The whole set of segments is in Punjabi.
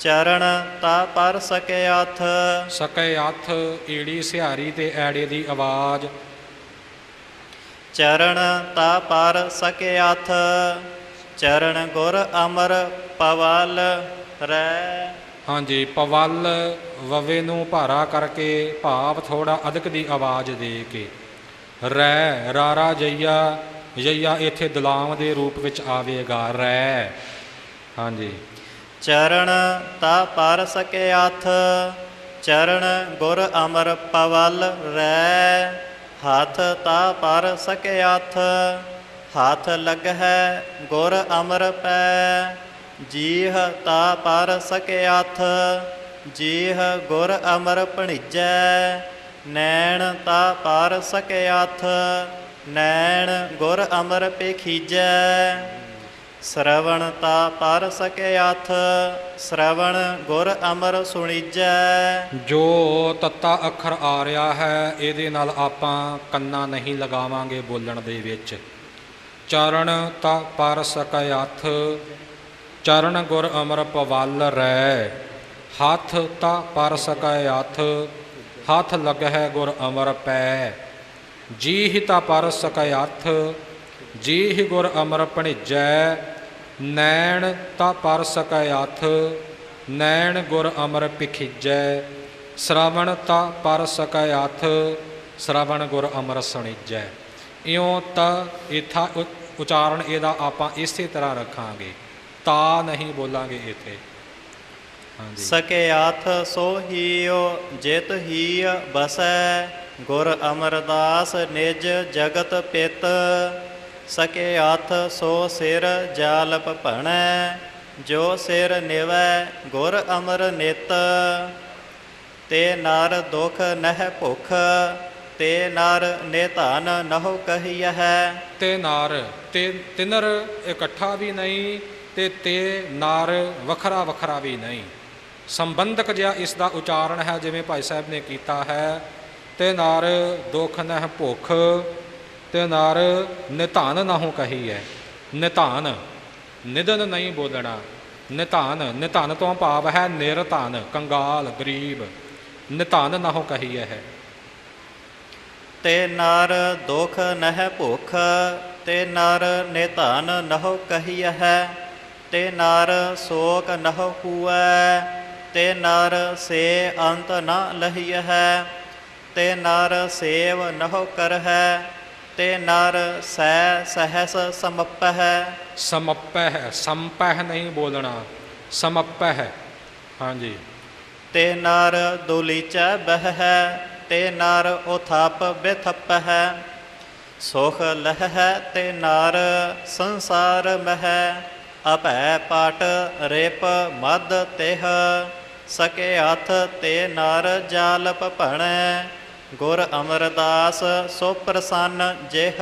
ਚਰਨ ਤਾ ਪਰ ਸਕਿਆਥ ਸਕੈ ਹੱਥ ਈੜੀ ਸਿਹਾਰੀ ਤੇ ਐੜੇ ਦੀ ਆਵਾਜ਼। ਚਰਨ ਤਾ ਪਰ ਸਕਿਆਥ ਚਰਨ ਗੁਰ ਅਮਰ ਪਵਲ ਰੈ। ਹਾਂਜੀ ਪਵਲ ਵਵੇ ਨੂੰ ਭਾਰਾ ਕਰਕੇ ਭਾਵ ਥੋੜਾ ਅਧਿਕ ਦੀ ਆਵਾਜ਼ ਦੇ ਕੇ। ਰੈ ਰਾਰਾ ਜਈਆ ਜਈਆ ਇੱਥੇ ਦਲਾਮ ਦੇ ਰੂਪ ਵਿੱਚ ਆਵੇਗਾ। ਰੈ। ਹਾਂਜੀ। ਚਰਨ ਤਾ ਪਰ ਸਕਿਆਥ ਚਰਨ ਗੁਰ ਅਮਰ ਪਵਲ ਰੈ। ਹੱਥ ਤਾ ਪਰ ਸਕਿਆਥ ਹੱਥ ਲੱਗਹਿ ਗੁਰ ਅਮਰ ਪੈ। ਜੀਹ ਤਾ ਪਰ ਸਕਿਆਥ ਜੀਹ ਗੁਰ ਅਮਰ ਭਣੀਜੈ। ਨੈਣ ਤਾ ਪਰ ਸਕਿਆਥ ਨੈਣ ਗੁਰ ਅਮਰ ਪੇਖੀਜੈ। ਸ਼ਰਵਣ ਤਾ ਪਰ ਸਕਿਆਥ ਸ਼ਰਵਣ ਗੁਰ ਅਮਰ ਸੁਣੀਜੈ। ਜੋ ਤੱਤਾ ਅੱਖਰ ਆ ਰਿਹਾ ਹੈ, ਇਹਦੇ ਨਾਲ ਆਪਾਂ ਕੰਨਾ ਨਹੀਂ ਲਗਾਵਾਂਗੇ ਬੋਲਣ ਦੇ ਵਿੱਚ। ਚਰਨ ਤਾ ਪਰ ਸਕੈ ਹੱਥ ਚਰਨ ਗੁਰ ਅਮਰ ਪਵਲ ਰੈ। ਹੱਥ ਤਾ ਪਰ ਸਕੈ ਹੱਥ ਹੱਥ ਲੱਗਹਿ ਗੁਰ ਅਮਰ ਪੈ। ਜੀਹ ਤਾ ਪਰ ਸਕੈ ਹੱਥ ਜੀਹ ਗੁਰ ਅਮਰ ਭਣਿਜੈ, ਨੈਣ ਤਾ ਪਰ ਸਕੈ ਹੱਥ ਨੈਣ ਗੁਰ ਅਮਰ ਪਿਖਿਜੈ ਸ਼ਰਵਣ ਤਾ ਪਰ ਸਕੈ ਹੱਥ ਸ਼ਰਵਣ ਗੁਰ ਅਮਰ ਸੁਣਿਜੈ। ਇਉਂ ਤਾਂ ਇਥਾ ਉਚਾਰਨ ਇਹਦਾ ਆਪਾਂ ਇਸੇ ਤਰ੍ਹਾਂ ਰੱਖਾਂਗੇ। ਤਾ ਨਹੀਂ ਬੋਲਾਂਗੇ ਇਥੇ। ਹਾਂਜੀ। ਸਕਿਆਥ ਸੋ ਹੀਓ, ਜਿਤ ਹੀ ਬਸੈ, ਗੁਰ ਅਮਰਦਾਸ ਨਿਜ ਜਗਤ ਪਿਤ ਸਕੇ ਸਕਿਆਥ ਸੋ ਸਿਰ ਜਾਲਪ ਭਣੈ, ਜੋ ਸਿਰ ਨਿਵੈ ਗੁਰ ਅਮਰ ਨਿਤ। ਤੇ ਨਰ ਦੁਖ ਨਹਿ ਭੁਖ, ਤੇ ਨਰ ਨਿਧਨ ਨਹੁ ਕਹੀਐ। ਤੇ ਨਾਰ, ਤੇ ਤਿਨਰ ਇਕੱਠਾ ਵੀ ਨਹੀਂ, ਤੇ ਤੇ ਨਾਰ ਵੱਖਰਾ ਵੱਖਰਾ ਵੀ ਨਹੀਂ। ਸੰਬੰਧਕ ਜਿਹਾ ਇਸ ਦਾ ਉਚਾਰਨ ਹੈ ਜਿਵੇਂ ਭਾਈ ਸਾਹਿਬ ਨੇ ਕੀਤਾ ਹੈ। ਤੇ ਨਾਰ ਦੁਖ ਨਹਿ ਭੁਖ ਤੇ ਨਾਰ ਨਿਧਾਨ ਨਾਹੂ ਕਹੀ ਹੈ ਨਿਧਾਨ, ਨਿਧਨ ਨਹੀਂ ਬੋਲਣਾ। ਨਿਧਾਨ ਨਿਧਾਨ ਤੋਂ ਭਾਵ ਹੈ ਨਿਰਧਨ, ਕੰਗਾਲ, ਗਰੀਬ। ਨਿਧਾਨ ਨਾਹੂ ਕਹੀ ਹੈ। ਤੇ ਨਰ ਦੁਖ ਨਹਿ ਭੁਖ, ਤੇ ਨਰ ਨਿਧਨ ਨਹੁ ਕਹੀਐ ਤੇ ਨਰ ਸ਼ੋਕ ਨਹੁ ਹੂਐ, ਤੇ ਨਰ ਸੇ ਅੰਤ ਨ ਲਹੀਐ ਤੇ ਨਰ ਸੇਵ ਨਹੁ ਕਰਹਿ ਤੇ ਨਰ ਸਹਿ ਸਹਸ ਸਮਪਹਿ। ਸਮਪਹਿ ਸੰਪਹਿ ਨਹੀਂ ਬੋਲਣਾ ਸਮਪਹਿ। ਹਾਂਜੀ। ਤੇ ਨਰ ਦੁਲੀਚੈ ਬਹਿ ਤੇ ਨਰ ਉਥਪ ਬਿਥਪਹਿ। ਸੁਖ ਲਹੈ ਤੇ ਨਰ ਸੰਸਾਰ ਮਹਿ। ਅਭੈ ਪਟ ਰਿਪ ਮਦ ਤਿਹ ਸਕੇ ਹੱਥ ਤੇ ਨਰ ਜਾਲਪ ਭਣੈ। ਗੁਰ ਅਮਰਦਾਸ ਸੋ ਪ੍ਰਸੰਨ ਜਿਹ,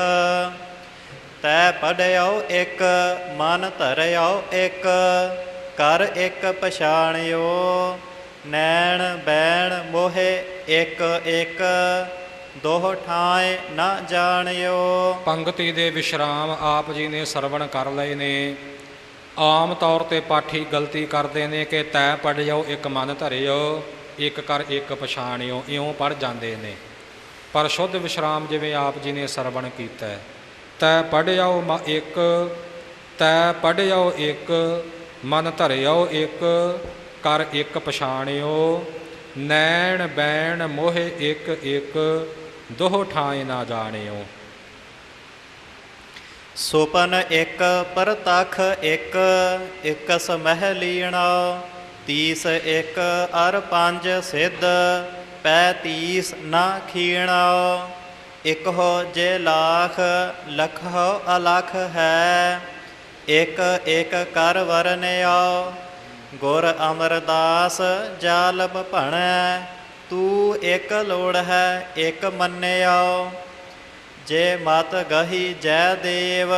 ਤੈ ਪੜਿਓ ਇੱਕ, ਮਨ ਧਰਿਓ ਇੱਕ, ਕਰ ਇੱਕ ਪਛਾਣਿਓ, ਨੈਣ ਬੈਣ ਮੋਹੇ ਇੱਕ ਇੱਕ, ਦੋਹ ਠਾਏ ਨਾ ਜਾਣਿਓ। ਪੰਗਤੀ ਦੇ ਵਿਸ਼ਰਾਮ ਆਪ ਜੀ ਨੇ ਸਰਵਣ ਕਰ ਲਏ ਨੇ। ਆਮ ਤੌਰ ਤੇ ਪਾਠੀ ਗਲਤੀ ਕਰਦੇ ਨੇ ਕਿ ਤੈ ਪੜਿਓ ਇੱਕ ਮਨ ਧਰਿਓ। ਇੱਕ ਕਰ ਇੱਕ ਪਛਾਣਿਓ ਇਉਂ ਪੜ ਜਾਂਦੇ ਨੇ। ਪਰ ਸ਼ੁੱਧ ਵਿਸ਼ਰਾਮ ਜਿਵੇਂ ਆਪ ਜੀ ਨੇ ਸਰਵਣ ਕੀਤਾ ਹੈ। ਤੈ ਪੜਿਓ ਇੱਕ, ਤੈ ਪੜਿਓ ਇੱਕ, ਮਨ ਧਰਿਓ ਇੱਕ, ਕਰ ਇੱਕ ਪਛਾਣਿਓ, ਨੈਣ ਬੈਣ ਮੋਹਿ ਇੱਕ ਇੱਕ, ਦੋਹ ਠਾਏ ਨਾ ਜਾਣਿਓ। ਸੁਪਨ ਇੱਕ, ਪਰਤਖ ਇੱਕ ਇੱਕ ਸਮਹਿ ਲੀਣਾ। ਤੀਸ ਇੱਕ ਅਰ ਪੰਜ ਸਿੱਧ, ਪੈ ਤੀਸ ਨਾ ਖੀਣਾ ਇਕ ਹੋ ਜੇ ਲਾਖ ਲਖ ਹੋ ਅਲਖ ਹੈ। ਇਕ ਇਕ ਕਰ ਵਰਨਿਓ ਗੁਰ ਅਮਰਦਾਸ ਜਾਲਪ ਭਣੈ, ਤੂੰ ਇਕ ਲੋੜ ਹੈ, ਇਕ ਮੰਨਿਓ ਜੇ ਮਤ ਗਹੀ ਜੈ ਦੇਵ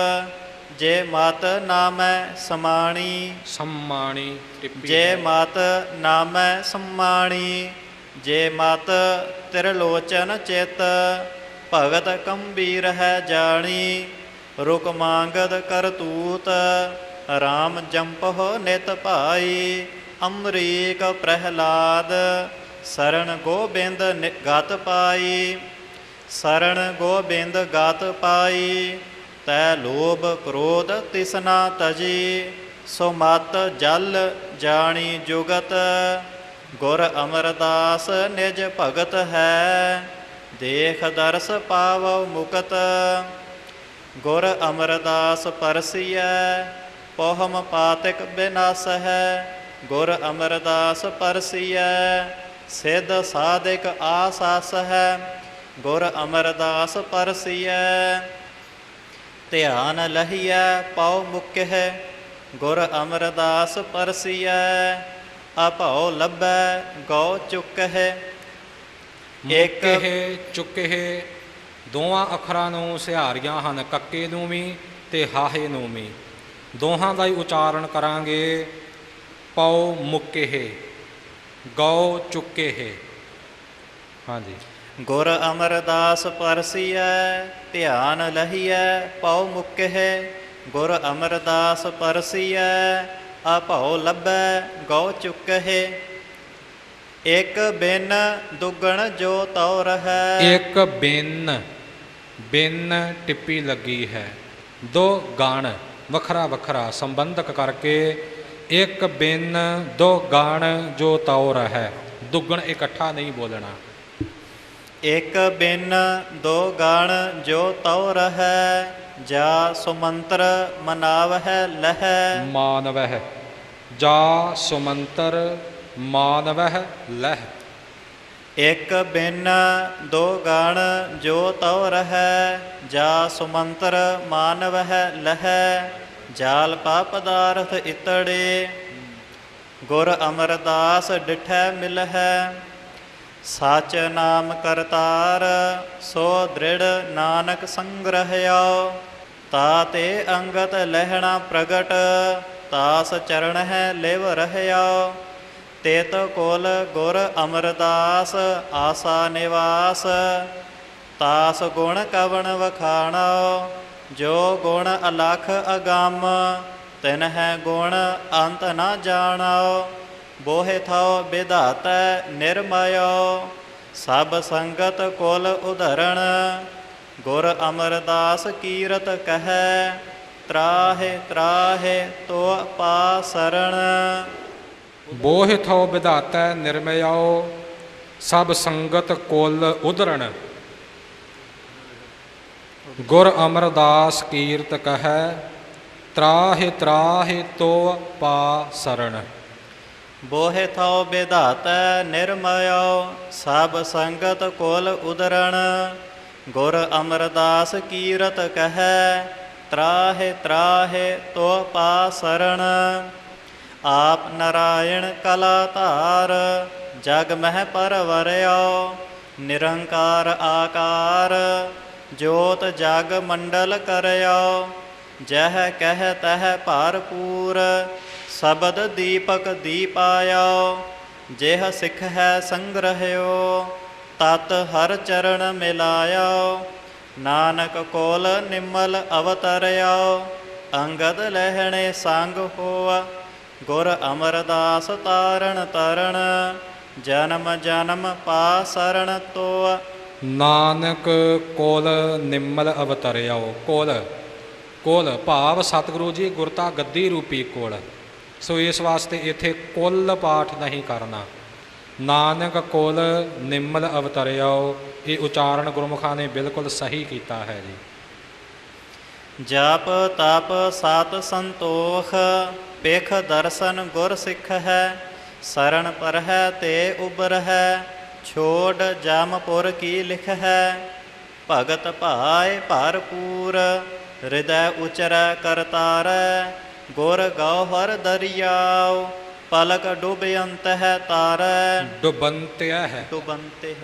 ਜੇ ਮਤ ਨਾਮੈ ਸਮਾਣੀ ਸੰਮਾਣੀ ਟਿੱਪੀ ਜੇ ਮਤ ਨਾਮੈ ਸਮਾਣੀ ਜੇ ਮਤ ਤਿਰਲੋਚਨ ਚਿਤ ਭਗਤ ਕੰਬੀਰ ਹੈ ਜਾਣੀ ਰੁਕ ਮੰਗਦ ਕਰਤੂਤ RAM ਜੰਪਹੁ ਨਿਤ ਭਾਈ ਅੰਮ੍ਰੀਕ ਪ੍ਰਹਿਲਾਦ ਸਰਣ ਗੋਬਿੰਦ ਗਤ ਪਾਈ ਸਰਣ ਗੋਬਿੰਦ ਗਤ ਪਾਈ ਤੈ ਲੋਭ ਕ੍ਰੋਧ ਤਿਸਨਾ ਤਜੀ, ਸੋ ਮਤ ਜਲ ਜਾਣੀ ਜੁਗਤ, ਗੁਰ ਅਮਰਦਾਸ ਨਿਜ ਭਗਤ ਹੈ, ਦੇਖ ਦਰਸ ਪਾਵੋ ਮੁਕਤ। ਗੁਰ ਅਮਰਦਾਸ ਪਰਸੀਐ, ਪੋਹਮ ਪਾਤਿਕ ਬਿਨਾਸ ਹੈ ਗੁਰ ਅਮਰਦਾਸ ਪਰਸੀਐ, ਸਿੱਧ ਸਾਧਿਕ ਆਸਾਸ ਹੈ ਗੁਰ ਅਮਰਦਾਸ ਪਰਸੀਐ। ਧਿਆਨ ਲਹੀਐ, ਪਉ ਮੁਕਹਿ, ਗੁਰ ਅਮਰਦਾਸ ਪਰਸੀਐ, ਅਭਉ ਲੱਭੈ, ਗਉ ਚੁਕਹਿ। ਇੱਕ ਮੁੱਕੇ ਚੁੱਕੇ ਦੋਵਾਂ ਅੱਖਰਾਂ ਨੂੰ ਸਿਹਾਰੀਆਂ ਹਨ, ਕੱਕੇ ਨੂੰ ਵੀ ਤੇ ਹਾਹੇ ਨੂੰ ਵੀ। ਦੋਹਾਂ ਦਾ ਹੀ ਉਚਾਰਨ ਕਰਾਂਗੇ, ਪਉ ਮੁੱਕੇ ਗਉ ਚੁੱਕੇ ਹਾਂਜੀ। ਗੁਰ ਅਮਰਦਾਸ ਪਰਸੀਐ, ਧਿਆਨ ਲਹੀਐ ਪਉ ਮੁਕਹਿ। ਗੁਰ ਅਮਰਦਾਸ ਪਰਸੀਐ, ਅਭਉ ਲੱਭੈ, ਗਉ ਚੁਕਹਿ। ਇਕ ਬਿਨ ਦੁਗਣ ਜੋ ਤਉ ਰਹੈ। ਇੱਕ ਬਿਨ ਬਿਨ ਟਿੱਪੀ ਲੱਗੀ ਹੈ। ਦੋ ਗਾਣ ਵੱਖਰਾ ਵੱਖਰਾ ਸੰਬੰਧਕ ਕਰਕੇ ਇੱਕ ਬਿਨ, ਦੋ ਗਾਣ ਜੋ ਤੌਰ ਹੈ ਦੁੱਗਣ ਇਕੱਠਾ ਨਹੀਂ ਬੋਲਣਾ। ਇਕ ਬਿਨ ਦੋ ਗਣ ਜੋ ਤਉ ਰਹੈ ਜਾ ਸੁਮੰਤਰ ਮਨਾਵਹਿ ਲਹੈ। ਮਾਨਵਹਿ ਜਾ ਸੁਮੰਤਰ ਮਾਨਵਹਿ ਲਹਿ। ਇਕ ਬਿਨ ਦੋ ਗਣ ਜੋ ਤਉ ਰਹੈ ਜਾ ਸੁਮੰਤਰ ਮਾਨਵਹਿ ਲਹੈ। ਜਾਲ ਪਾ ਪਦਾਰਥ ਇਤੜੇ ਗੁਰ ਅਮਰਦਾਸ ਡਿਠੈ ਮਿਲਹਿ। ਸਚ ਨਾਮ ਕਰਤਾਰ, ਸੋ ਦ੍ਰਿੜ ਨਾਨਕ ਸੰਗ੍ਰਹਿਓ। ਤਾ ਤੇ ਅੰਗਤ ਲਹਿਣਾ ਪ੍ਰਗਟ, ਤਾਸ ਚਰਨ ਹੈ ਲਿਵ ਰਹਿਓ। ਤੇਤ ਕੋਲ ਗੁਰ ਅਮਰਦਾਸ, ਆਸਾ ਨਿਵਾਸ। ਤਾਸ ਗੁਣ ਕਵਣ ਵਖਾਣੋ, ਜੋ ਗੁਣ ਅਲਖ ਅਗੰਮ ਤਿਨ ਹੈ ਗੁਣ ਅੰਤ ਨਾ ਜਾਣੋ। ਬੋਹਿ ਥਾਉ ਵਿਧਾਤੈ ਨਿਰਮਯੋ, ਸਭ ਸੰਗਤ ਕੋਲ ਉਧਰਣ, ਗੁਰ ਅਮਰਦਾਸ ਕੀਰਤ ਕਹੈ, ਤਰਾਹੇ ਤਰਾਹੇ ਤੋ ਪਾ ਸਰਣ ਬੋਹਿ ਥੋ ਵਿਧਾਤੈ ਨਿਰਮਯੋ, ਸਭ ਸੰਗਤ ਕੋਲ ਉਧਰਣ। ਗੁਰ ਅਮਰਦਾਸ ਕੀਰਤ ਕਹੈ, ਤਰਾਹਿ ਤਰਾਹਿ ਤੋ ਪਾ ਸਰਣ ਬੋਹਿ ਥਾਉ ਵਿਧਾਤੈ ਨਿਰਮਯੋ, ਸਭ ਸੰਗਤ ਕੋਲ ਉਦਰਣ। ਗੁਰ ਅਮਰਦਾਸ ਕੀਰਤ ਕਹੈ, ਤਰਾਹੇ ਤਰਾਹੇ ਤੋ ਪਾ ਆਪ ਨਰਾਇਣ ਕਲਾ ਧਾਰ, ਜਗ ਮਹਿ ਪਰਵਰਿਓ। ਨਿਰੰਕਾਰ ਆਕਾਰ, ਜੋਤ ਜਗ ਮੰਡਲ ਕਰਿਓ। ਜਹ ਕਹਿ ਤਹ ਭਰਪੂਰ ਸ਼ਬਦ ਦੀਪਕ ਦੀਪਾਇਓ ਜਿਹ ਸਿੱਖ ਹੈ ਸੰਗ੍ਰਹਿਓ, ਤਤ ਹਰ ਚਰਨ ਮਿਲਾਇਓ ਨਾਨਕ ਕੋਲ ਨਿਮਲ ਅਵਤਰਿਓ ਅੰਗਦ ਲਹਿਣੇ ਸੰਗ ਹੋਆ। ਗੁਰ ਅਮਰਦਾਸ ਤਾਰਨ ਤਰਣ ਜਨਮ ਜਨਮ ਪਾ ਸਰਣ ਤੋ ਨਾਨਕ ਕੋਲ ਨਿਮਲ ਅਵਤਰਿਓ ਕੋਲ ਕੋਲ ਭਾਵ ਸਤਿਗੁਰੂ ਜੀ ਗੁਰਤਾ ਗੱਦੀ ਰੂਪੀ ਕੋਲ। ਸੋ ਇਸ ਵਾਸਤੇ ਇੱਥੇ ਕੁੱਲ ਪਾਠ ਨਹੀਂ ਕਰਨਾ। ਨਾਨਕ ਕੋਲ ਨਿਮਲ ਅਵਤਰਿਓ ਇਹ ਉਚਾਰਨ ਗੁਰਮੁਖਾਂ ਨੇ ਬਿਲਕੁਲ ਸਹੀ ਕੀਤਾ ਹੈ ਜੀ। ਜਪ ਤਪ ਸਤ ਸੰਤੋਖ, ਪੇਖ ਦਰਸ਼ਨ ਗੁਰ ਸਿੱਖ ਹੈ ਸਰਣ ਪਰ ਹੈ ਤੇ ਉਬਰ ਹੈ ਛੋੜ ਜਮਪੁਰ ਕੀ ਲਿਖ ਹੈ, ਭਗਤ ਭਾਏ ਭਰਪੂਰ, ਹਿਰਦੈ ਉਚਰੈ ਕਰਤਾਰੈ ਗੁਰ ਗੌਹਰ ਦਰਿਆਉ ਪਲਕ ਡੁਬਯੰਤ ਹੈ ਤਾਰੈ। ਡੁਬੰਤਿਆ ਹੈ। ਡੁਬੰਤੇ।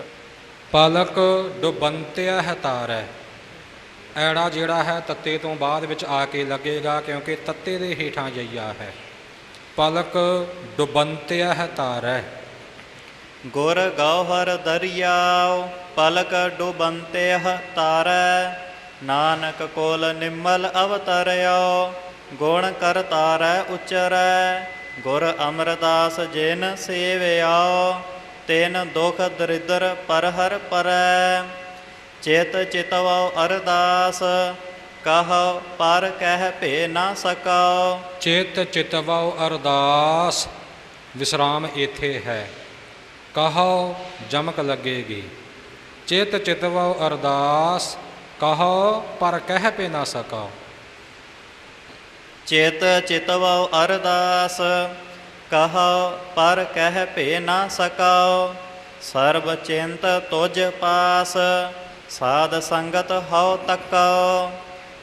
ਪਲਕ ਡੁਬੰਤਿਆ ਹੈ ਤਾਰੈ। ਐੜਾ ਜਿਹੜਾ ਹੈ ਤੱਤੇ ਤੋਂ ਬਾਅਦ ਵਿੱਚ ਆ ਕੇ ਲੱਗੇਗਾ ਕਿਉਂਕਿ ਤੱਤੇ ਦੇ ਹੇਠਾਂ ਜਈਆ ਹੈ। ਪਲਕ ਡੁਬੰਤਿਆ ਹੈ ਤਾਰੈ। ਗੁਰ ਗੌਹਰ ਦਰਿਆਉ ਪਲਕ ਡੁਬੰਤੇ ਤਾਰੈ। ਨਾਨਕ ਕੋਲ ਨਿਮਲ ਅਵਤਰਿਓ ਗੁਣ ਕਰ ਕਰਤਾਰੈ ਉਚਰੈ, ਗੁਰ ਅਮਰਦਾਸ ਜਿਨ ਸੇਵਿਆਓ ਤੈਨ ਦੁਖ ਦਰਿਦਰ ਪਰ ਹਰ ਪਰੈ। ਚੇਤ ਚਿਤਵੋ ਅਰਦਾਸ, ਕਹ ਪਰ ਕਹਿ ਭੇ ਨਾ ਸਕੋ। ਚਿਤ ਚਿਤਵਉ ਅਰਦਾਸ, ਵਿਸਰਾਮ ਇਥੇ ਹੈ। ਕਹੋ ਜਮਕ ਲੱਗੇਗੀ। ਚੇਤ ਚਿਤਵਉ ਅਰਦਾਸ, ਕਹੋ ਪਰ ਕਹਿ ਪੇ ਨਾ ਸਕੋ। ਚੇਤ ਚਿਤਵੋ ਅਰਦਾਸ, ਕਹੋ ਪਰ ਕਹਿ ਭੇ ਨਾ ਸਕੋ ਸਰਬ ਚਿੰਤ ਤੁਜ ਪਾਸ, ਸਾਧ ਸੰਗਤ ਹਉ ਤੱਕੋ,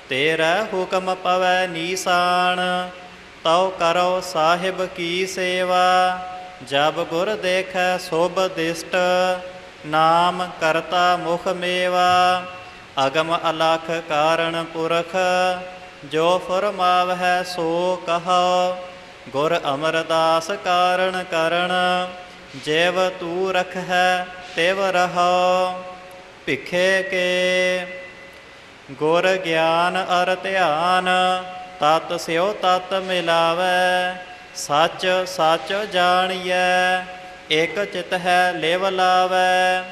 ਤੇਰਾ ਹੁਕਮ ਪਵੈ ਨੀਸਾਨ, ਤਉ ਕਰੋ ਸਾਹਿਬ ਕੀ ਸੇਵਾ, ਜਬ ਗੁਰ ਦੇਖੈ ਸੋਭ ਦਿਸ਼ਟ, ਨਾਮ ਕਰਤਾ ਮੁਖ ਮੇਵਾ, ਅਗਮ ਅਲਖ ਕਾਰਣ ਪੁਰਖ ਜੋ ਫਰਮਾਵਹਿ ਸੋ ਕਹਾ, ਗੁਰ ਅਮਰਦਾਸ ਕਾਰਣ ਕਰਨ, ਜੇਵ ਤੂ ਰਖੈ ਤਿਵ ਰਹੋ। ਭਿਖੇ ਕੇ ਗੁਰ ਗਿਆਨ ਅਰ ਧਿਆਨ, ਤਤ ਸਿਓ ਤਤ ਮਿਲਾਵੈ, ਸੱਚ ਸੱਚ ਜਾਣੀਐ ਇਕ ਚਿਤ ਹੈ ਲਿਵ ਲਾਵੈ।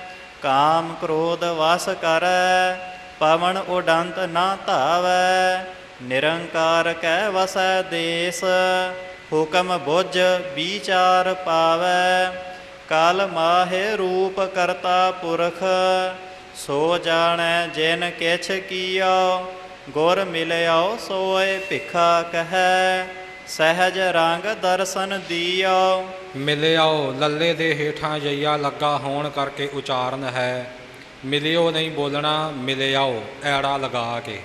ਕਾਮ ਕ੍ਰੋਧ ਵਸ ਕਰੈ, ਪਵਨ ਉਡੰਤ ਨਾ ਧਾਵੈ। ਨਿਰੰਕਾਰ ਕੈ ਵਸੈ ਦੇਸ, ਹੁਕਮ ਬੁੱਝ ਵਿਚਾਰ ਪਾਵੈ। ਕਲ ਮਾਹੇ ਰੂਪ ਕਰਤਾ ਪੁਰਖ, ਸੋ ਜਾਣੈ ਜਿਨ ਕਿਛ ਕੀਓ, ਗੁਰ ਮਿਲਿਓ ਸੋਏ ਭਿਖਾ ਕਹੈ। ਸਹਿਜ ਰੰਗ ਦਰਸ਼ਨ ਦੀਓ। ਮਿਲਿਓ ਲੱਲੇ ਦੇ ਹੇਠਾਂ ਜਈਆ ਲੱਗਾ ਹੋਣ ਕਰਕੇ ਉਚਾਰਨ ਹੈ। ਮਿਲਿਓ ਨਹੀਂ ਬੋਲਣਾ ਮਿਲਿਓ ਐੜਾ ਲਗਾ ਕੇ।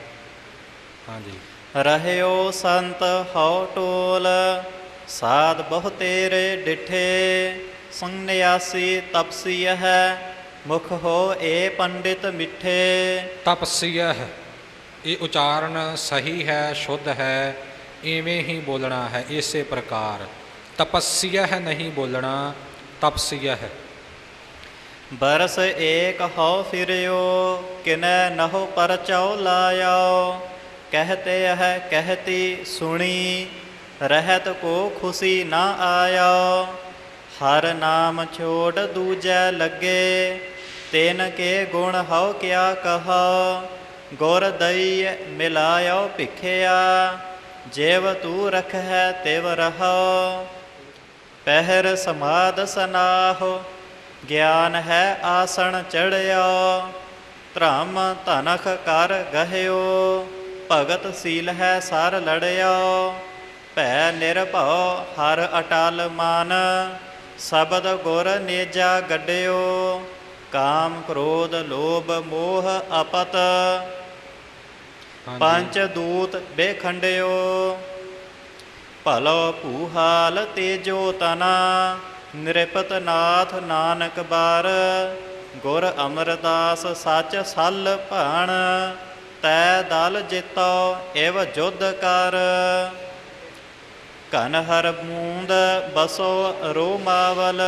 ਹਾਂਜੀ। ਰਹਿਓ ਸੰਤ ਹਉ ਟੋਲ ਸਾਧ ਬਹੁ ਤੇਰੇ ਡਿਠੇ। ਸੰਨਿਆਸੀ ਤਪਸੀ ਹੈ ਮੁਖ ਹੋ ਏ ਪੰਡਿਤ ਮਿੱਠੇ। ਤਪਸੀਆ ਹੈ ਇਹ ਉਚਾਰਨ ਸਹੀ ਹੈ ਸ਼ੁੱਧ ਹੈ ਇਵੇਂ ਹੀ ਬੋਲਣਾ ਹੈ ਇਸੇ ਪ੍ਰਕਾਰ। ਤਪਸੀਆ ਹੈ ਨਹੀਂ ਬੋਲਣਾ ਤਪਸੀਆ ਹੈ ਬਰਸ ਏਕ ਹਉ ਫਿਰਿਓ ਕਿਨੈ ਨਹੁ ਪਰਚਉ ਲਾਇਓ। ਕਹਤੇ ਹੈ ਕਹਤੀ ਸੁਣੀ, ਰਹਿਤ ਕੋ ਖੁਸ਼ੀ ਨਾ ਆਇਆ ਹਰ ਨਾਮ ਛੋੜ ਦੂਜੈ ਲੱਗੇ, ਤੈਨ ਕੇ ਗੁਣ ਹਉ ਕਿਆ ਕਹਾ। ਗੁਰ ਦਈ ਮਿਲਾਇਓ ਭਿਖਿਆ, ਜੇਵ ਤੂ ਰਖੈ ਤੇਵ ਰਹੋ। ਪਹਿਰ ਸਮਾਦ ਸਨਾਹੁ, ਗਿਆਨ ਹੈ ਆਸਣ ਚੜਿਓ। ਧਰਮ ਧਨਖ ਕਰ ਗਹਿਓ। ਭਗਤ ਸੀਲ ਹੈ ਸਰ ਲੜਿਓ ਭੈ ਨਿਰਭਉ ਹਰ ਅਟਲ ਮਨ। ਸ਼ਬਦ ਗੁਰ ਨੇਜਾ ਗੱਡਿਓ ਕਾਮ ਕ੍ਰੋਧ ਲੋਭ ਮੋਹ ਅਪਤ। ਪੰਚ ਦੂਤ ਬੇਖੰਡਿਓ ਭਲੋ ਭੂਹਾਲ ਤੇਜੋ ਤਨਾ। ਨਿਰਪਤ ਨਾਥ ਨਾਨਕ ਬਾਰ ਗੁਰ ਅਮਰਦਾਸ ਸੱਚ ਸੱਲ ਭਾਣ। ਤੈ ਦਲ ਜਿਤੋ, ਏਵ ਜੁਧ ਕਰ। ਕਨ ਹਰ ਮੂੰਦ ਬਸੋ ਰੋਮਾਵਲ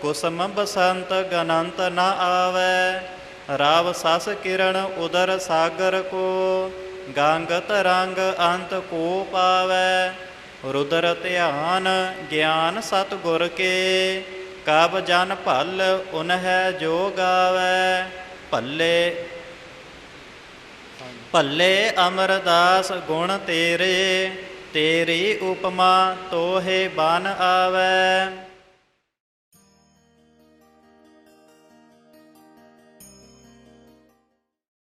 ਕੁਸਮ ਬਸੰਤ ਗਨੰਤ ਨ ਆਵੈ। ਰਾਵ ਸਸ ਕਿਰਣ ਉਦਰ ਸਾਗਰ ਕੋ ਗੰਗ ਤਰੰਗ ਅੰਤ ਕੋ ਪਾਵੈ। ਰੁਦਰ ਧਿਆਨ ਗਿਆਨ ਸਤ ਗੁਰ ਕੇ, ਕਬ ਜਨ ਭਲ ਉਨਹਿ ਜੋ ਗਾਵੈ। ਭੱਲੇ ਭੱਲੇ ਅਮਰਦਾਸ ਗੁਣ ਤੇਰੇ ਤੇਰੀ ਉਪਮਾ ਤੋਹੇ ਬਨ ਆਵੈ।